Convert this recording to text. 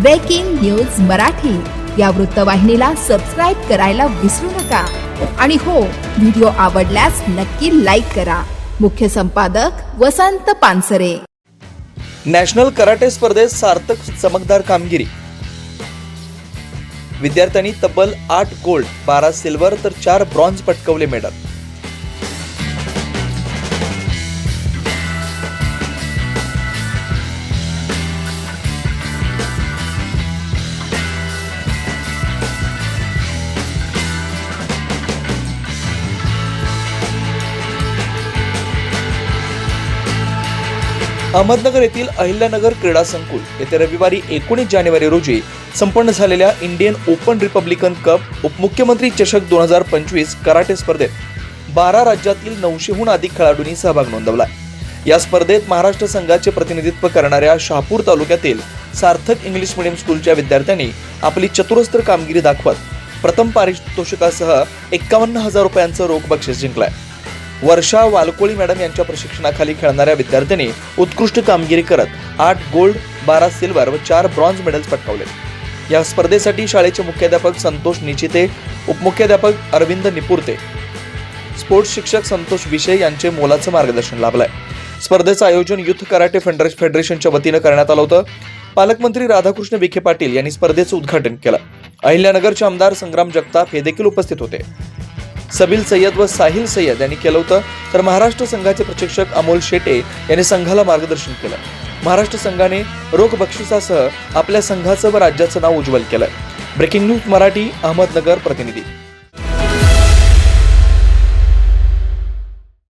Breaking news Marathi या वृत्तवाहिनीला subscribe करायला विसरू नका. आणि हो व्हिडिओ आवडल्यास नक्की लाईक करा. मुख्य संपादक वसंत पानसरे. नॅशनल कराटे स्पर्धेत सार्थक चमकदार कामगिरी. विद्यार्थ्यांनी तब्बल आठ गोल्ड बारा सिल्वर तर चार ब्रॉन्झ पटकवले मेडल अहमदनगर येथील अहिल्यानगर क्रीडा संकुल येथे रविवारी एकोणीस जानेवारी रोजी संपन्न झालेल्या इंडियन ओपन रिपब्लिकन कप उपमुख्यमंत्री चषक दोन हजार पंचवीस कराटे स्पर्धेत बारा राज्यातील नऊशेहून अधिक खेळाडूंनी सहभाग नोंदवला. या स्पर्धेत महाराष्ट्र संघाचे प्रतिनिधित्व करणाऱ्या शहापूर तालुक्यातील सार्थक इंग्लिश मिडियम स्कूलच्या विद्यार्थ्यांनी आपली चतुरस्त्र कामगिरी दाखवत प्रथम पारितोषिकासह एक्कावन्न हजार रुपयांचं रोख बक्षीस जिंकलाय. वर्षा वालकोळी मॅडम यांच्या प्रशिक्षणाखाली खेळणाऱ्या विद्यार्थ्यांनी उत्कृष्ट कामगिरी करत आठ गोल्ड बारा सिल्वर व चार ब्रॉन्झ मेडल्स पटकावले. या स्पर्धेसाठी शाळेचे मुख्याध्यापक संतोष निचिते उपमुख्याध्यापक अरविंद निपुरते. स्पोर्ट्स शिक्षक संतोष विषय यांचे मोलाचं मार्गदर्शन लाभलंय. स्पर्धेचं आयोजन युथ कराटे फेडरे- फेडरेशनच्या वतीनं करण्यात आलं होतं. पालकमंत्री राधाकृष्ण विखे पाटील यांनी स्पर्धेचं उद्घाटन केलं. अहिल्यानगरचे आमदार संग्राम जगताप हे देखील उपस्थित होते. सबिल सय्यद व साहिल सय्यद यांनी केलं होतं. तर महाराष्ट्र संघाचे प्रशिक्षक अमोल शेटे यांनी संघाला मार्गदर्शन केलं. महाराष्ट्र संघाने रोख बक्षिसासह आपल्या संघाचं व राज्याचं नाव उज्ज्वल केलं. ब्रेकिंग न्यूज मराठी अहमदनगर प्रतिनिधी.